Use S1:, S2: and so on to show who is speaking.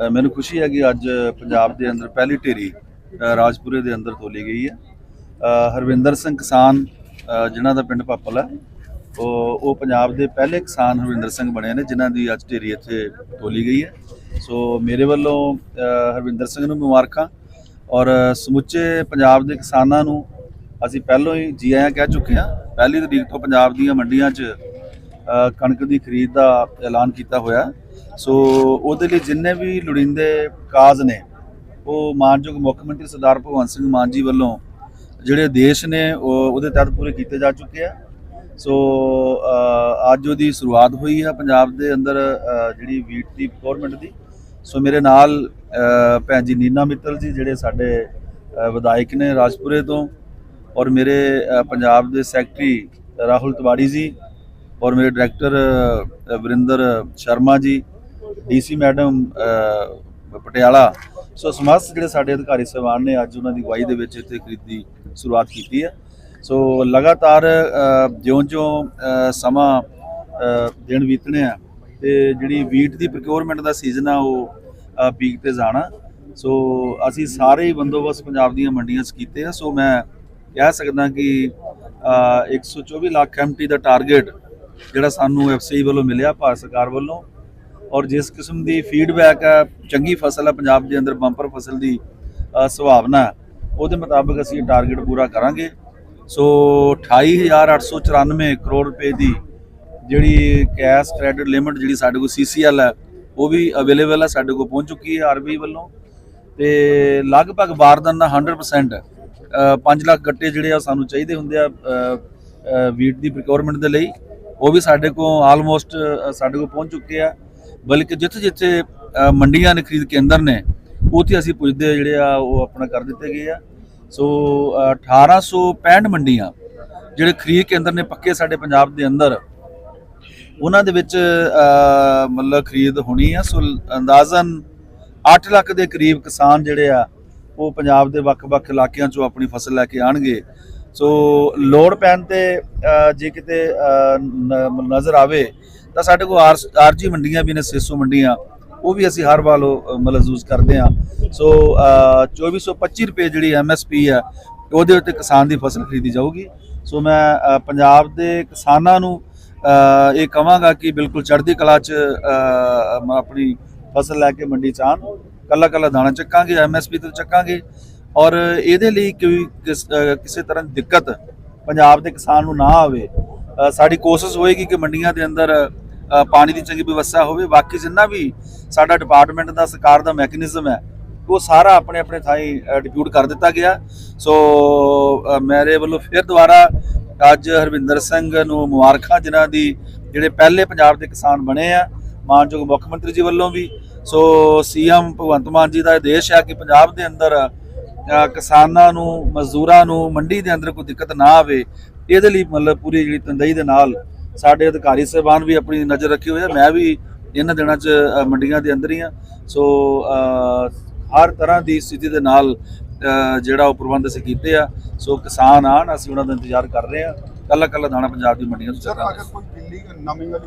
S1: ਮੈਨੂੰ ਖੁਸ਼ੀ ਹੈ ਕਿ ਅੱਜ ਪੰਜਾਬ ਦੇ ਅੰਦਰ ਪਹਿਲੀ ਢੇਰੀ ਰਾਜਪੁਰੇ ਦੇ ਅੰਦਰ ਤੋਲੀ ਗਈ ਹੈ। ਹਰਵਿੰਦਰ ਸਿੰਘ ਕਿਸਾਨ ਅ, ਜਿਨ੍ਹਾਂ ਦਾ ਪਿੰਡ ਪਾਪਲ ਹੈ ਉਹ ਉਹ ਪੰਜਾਬ ਦੇ ਪਹਿਲੇ ਕਿਸਾਨ ਹਰਵਿੰਦਰ ਸਿੰਘ ਬਣੇ ਨੇ ਜਿਨ੍ਹਾਂ ਦੀ ਅੱਜ ਢੇਰੀ ਇੱਥੇ ਤੋਲੀ ਗਈ ਹੈ। ਸੋ ਮੇਰੇ ਵੱਲੋਂ ਹਰਵਿੰਦਰ ਸਿੰਘ ਨੂੰ ਮੁਬਾਰਕਾਂ ਔਰ ਸਮੁੱਚੇ ਪੰਜਾਬ ਦੇ ਕਿਸਾਨਾਂ ਨੂੰ ਅਸੀਂ ਪਹਿਲਾਂ ਹੀ ਜੀ ਆਇਆਂ ਕਹਿ ਚੁੱਕੇ ਹਾਂ ਪਹਿਲੀ ਤਰੀਕ ਤੋਂ ਪੰਜਾਬ ਦੀਆਂ ਮੰਡੀਆਂ 'ਚ ਕਣਕ ਦੀ ਖਰੀਦ ਦਾ ਐਲਾਨ ਕੀਤਾ ਹੋਇਆ। ਸੋ ਉਹਦੇ ਲਈ ਜਿੰਨੇ ਵੀ ਲੋੜੀਂਦੇ ਕਾਜ਼ ਨੇ, ਉਹ ਮਾਨਯੋਗ ਮੁੱਖ ਮੰਤਰੀ ਸਰਦਾਰ ਭਗਵੰਤ ਸਿੰਘ ਮਾਨ ਜੀ ਵੱਲੋਂ ਜਿਹੜੇ ਦੇਸ਼ ਨੇ, ਉਹ ਉਹਦੇ ਤਹਿਤ ਪੂਰੇ ਕੀਤੇ ਜਾ ਚੁੱਕੇ ਆ। ਸੋ ਅੱਜ ਉਹਦੀ ਸ਼ੁਰੂਆਤ ਹੋਈ ਹੈ ਪੰਜਾਬ ਦੇ ਅੰਦਰ ਜਿਹੜੀ ਵੀਟ ਦੀ ਗਵਰਨਮੈਂਟ ਦੀ। ਸੋ ਮੇਰੇ ਨਾਲ ਭੈਣ ਜੀ ਨੀਨਾ ਮਿੱਤਲ ਜੀ ਜਿਹੜੇ ਸਾਡੇ ਵਿਧਾਇਕ ਨੇ ਰਾਜਪੁਰੇ ਤੋਂ ਔਰ ਮੇਰੇ ਪੰਜਾਬ ਦੇ ਸੈਕਟਰੀ ਰਾਹੁਲ ਤਿਵਾੜੀ ਜੀ ਔਰ ਮੇਰੇ director Varinder Sharma ji DC madam Patiala. So ਸਮਸਤ ਜਿਹੜੇ ਸਾਡੇ ਅਧਿਕਾਰੀ ਸਹਿਬਾਨ ਨੇ ਅੱਜ ਉਹਨਾਂ ਦੀ ਅਗਵਾਈ ਦੇ ਵਿੱਚ ਇੱਥੇ ਖਰੀਦੀ ਸ਼ੁਰੂਆਤ ਕੀਤੀ ਹੈ। ਸੋ ਲਗਾਤਾਰ ਜਿਉਂ-ਜਿਉਂ ਸਮਾਂ ਦਿਨ ਬੀਤਣੇ ਆ ਤੇ ਜਿਹੜੀ ਵੀਟ ਦੀ ਪ੍ਰੋਕਿਉਰਮੈਂਟ ਦਾ ਸੀਜ਼ਨ ਆ ਉਹ ਪੀਕ ਤੇ ਜਾਣਾ। ਸੋ ਅਸੀਂ ਸਾਰੇ ਹੀ ਬੰਦੋਬਸਤ ਪੰਜਾਬ ਦੀਆਂ ਮੰਡੀਆਂ 'ਚ ਕੀਤੇ ਆ। ਸੋ ਮੈਂ ਕਹਿ ਸਕਦਾ ਕਿ ਅ, 124 ਲੱਖ ਐਮਟੀ ਦਾ ਟਾਰਗੇਟ ਜਿਹੜਾ ਸਾਨੂੰ ਐਫਸੀਆਈ ਵੱਲੋਂ ਮਿਲਿਆ ਭਾਰਤ ਸਰਕਾਰ ਵੱਲੋਂ। ਔਰ ਜਿਸ ਕਿਸਮ ਦੀ ਫੀਡਬੈਕ ਹੈ ਚੰਗੀ ਫਸਲ ਹੈ ਪੰਜਾਬ ਦੇ ਅੰਦਰ ਬੰਪਰ ਫਸਲ ਦੀ ਸੁਭਾਵਨਾ ਹੈ, ਉਹਦੇ ਮੁਤਾਬਕ ਅਸੀਂ ਟਾਰਗੇਟ ਪੂਰਾ ਕਰਾਂਗੇ। ਸੋ 28894 ਕਰੋੜ ਰੁਪਏ ਦੀ ਜਿਹੜੀ ਕੈਸ਼ ਕ੍ਰੈਡਿਟ ਲਿਮਿਟ ਜਿਹੜੀ ਸਾਡੇ ਕੋਲ ਸੀਸੀਐਲ ਹੈ ਉਹ ਵੀ ਅਵੇਲੇਬਲ ਹੈ ਸਾਡੇ ਕੋਲ ਪਹੁੰਚ ਚੁੱਕੀ ਹੈ ਆਰਬੀ ਵੱਲੋਂ। ਤੇ ਲਗਭਗ ਬਾਰਦਾਨ ਦਾ 100% 5 ਲੱਖ ਗੱਟੇ ਜਿਹੜੇ ਆ ਸਾਨੂੰ ਚਾਹੀਦੇ ਹੁੰਦੇ ਆ ਵੀਟ ਦੀ ਪ੍ਰੋਕਿਉਰਮੈਂਟ ਦੇ ਲਈ। ਉਹ ਵੀ ਸਾਡੇ ਕੋਲ ਆਲਮੋਸਟ ਸਾਡੇ ਕੋਲ ਪਹੁੰਚ ਚੁੱਕੇ ਆ। ਬਲਕਿ ਜਿੱਥੇ ਜਿੱਥੇ ਮੰਡੀਆਂ ਨੇ ਖਰੀਦ ਕੇਂਦਰ ਨੇ ਉੱਥੇ ਅਸੀਂ ਪੁੱਜਦੇ ਜਿਹੜੇ ਆ ਉਹ ਆਪਣਾ ਕਰ ਦਿੱਤੇ ਗਏ ਆ। ਸੋ ਅ, 1865 ਮੰਡੀਆਂ ਜਿਹੜੇ ਖਰੀਦ ਕੇਂਦਰ ਨੇ ਪੱਕੇ ਸਾਡੇ ਪੰਜਾਬ ਦੇ ਅੰਦਰ ਉਹਨਾਂ ਦੇ ਵਿੱਚ ਮਤਲਬ ਖਰੀਦ ਹੋਣੀ ਆ। ਸੋ ਅੰਦਾਜ਼ਨ 8 ਲੱਖ ਦੇ ਕਰੀਬ ਕਿਸਾਨ ਜਿਹੜੇ ਆ ਉਹ ਪੰਜਾਬ ਦੇ ਵੱਖ-ਵੱਖ ਇਲਾਕਿਆਂ ਚੋਂ ਆਪਣੀ ਫਸਲ ਲੈ ਕੇ ਆਣਗੇ। ਸੋ ਲੋੜ ਪੈਣ ਤੇ ਜੇ ਕਿਤੇ ਨਜ਼ਰ ਆਵੇ ਤਾਂ ਸਾਡੇ ਕੋਲ ਆਰਜੀ ਮੰਡੀਆਂ ਵੀ ਨੇ 600 ਮੰਡੀਆਂ ਉਹ ਵੀ ਅਸੀਂ ਹਰ ਵਾਰ ਉਹ, ਮਤਲਬ ਯੂਜ਼ ਕਰਦੇ ਆ ਸੋ ਅ, 2425 ਰੁਪਏ ਜਿਹੜੀ ਐਮਐਸਪੀ ਹੈ ਉਹਦੇ ਉੱਤੇ ਕਿਸਾਨ ਦੀ ਫਸਲ ਖਰੀਦੀ ਜਾਊਗੀ। ਸੋ ਮੈਂ ਪੰਜਾਬ ਦੇ ਕਿਸਾਨਾਂ ਨੂੰ ਇਹ ਕਹਾਂਗਾ ਕਿ ਬਿਲਕੁਲ ਚੜ੍ਹਦੀ ਕਲਾ 'ਚ ਆਪਣੀ ਫਸਲ ਲੈ ਕੇ ਮੰਡੀ 'ਚ ਆਉਣ। ਕੱਲਾ ਕੱਲਾ ਦਾਣਾ ਚੱਕਾਂਗੇ ਐਮਐਸਪੀ ਤੇ ਚੱਕਾਂਗੇ। ਔਰ ਇਹਦੇ ਲਈ ਕੋਈ ਕਿਸ- ਕਿਸੇ ਤਰ੍ਹਾਂ ਦੀ ਦਿੱਕਤ ਪੰਜਾਬ ਦੇ ਕਿਸਾਨ ਨੂੰ ਨਾ ਆਵੇ ਸਾਡੀ ਕੋਸ਼ਿਸ਼ ਹੋਏਗੀ ਕਿ ਮੰਡੀਆਂ ਦੇ ਅੰਦਰ ਪਾਣੀ ਦੀ ਚੰਗੀ ਵਿਵਸਥਾ ਹੋਵੇ। ਬਾਕੀ ਜਿੰਨਾ ਵੀ ਸਾਡਾ ਡਿਪਾਰਟਮੈਂਟ ਦਾ ਸਰਕਾਰ ਦਾ ਮੈਕੈਨਿਜ਼ਮ ਹੈ, ਉਹ ਸਾਰਾ ਆਪਣੇ ਆਪਣੇ ਥਾਈਂ ਡਿਪਿਊਟ ਕਰ ਦਿੱਤਾ ਗਿਆ। ਸੋ ਮੇਰੇ ਵੱਲੋਂ ਫਿਰ ਦੁਬਾਰਾ ਅੱਜ ਹਰਵਿੰਦਰ ਸਿੰਘ ਨੂੰ ਮੁਬਾਰਕਾਂ, ਜਿਨ੍ਹਾਂ ਦੀ ਜਿਹੜੇ ਪਹਿਲੇ ਪੰਜਾਬ ਦੇ ਕਿਸਾਨ ਬਣੇ ਆ, ਮਾਨਯੋਗ ਮੁੱਖ ਮੰਤਰੀ ਜੀ ਵੱਲੋਂ ਵੀ। ਸੋ, ਸੀਐਮ ਭਗਵੰਤ ਮਾਨ ਜੀ ਦਾ ਆਦੇਸ਼ ਹੈ ਕਿ ਪੰਜਾਬ ਦੇ ਅੰਦਰ ਕਿਸਾਨਾਂ ਨੂੰ, ਮਜ਼ਦੂਰਾਂ ਨੂੰ ਮੰਡੀ ਦੇ ਅੰਦਰ ਕੋਈ ਦਿੱਕਤ ਨਾ ਆਵੇ, ਇਹਦੇ ਲਈ ਮਤਲਬ ਪੂਰੀ ਜਿਹੜੀ ਤੰਦਈ ਦੇ ਨਾਲ ਸਾਡੇ ਅਧਿਕਾਰੀ ਸਹਿਬਾਨ ਵੀ ਆਪਣੀ ਨਜ਼ਰ ਰੱਖੀ ਹੋਈ ਹੈ। ਮੈਂ ਵੀ ਇਹਨਾਂ ਦਿਨਾਂ 'ਚ ਮੰਡੀਆਂ ਦੇ ਅੰਦਰ ਹੀ ਆ ਸੋ ਹਰ ਤਰ੍ਹਾਂ ਦੀ ਸਥਿਤੀ ਦੇ ਨਾਲ ਜਿਹੜਾ ਉਹ ਪ੍ਰਬੰਧ ਅਸੀਂ ਕੀਤੇ ਆ। ਸੋ, ਕਿਸਾਨ ਆਣ ਅਸੀਂ ਉਹਨਾਂ ਦਾ ਇੰਤਜ਼ਾਰ ਕਰ ਰਹੇ ਆ ਕੱਲਾ ਕੱਲਾ ਦਾਣਾ ਪੰਜਾਬ ਦੀ ਮੰਡੀਆਂ ਤੋਂ ਚੱਲ
S2: ਸਰ
S1: ਰਿਹਾ
S2: ਅਗਰ ਕੋਈ ਦਿੱਲੀ ਨਵੀਂ ਵਾਲੀ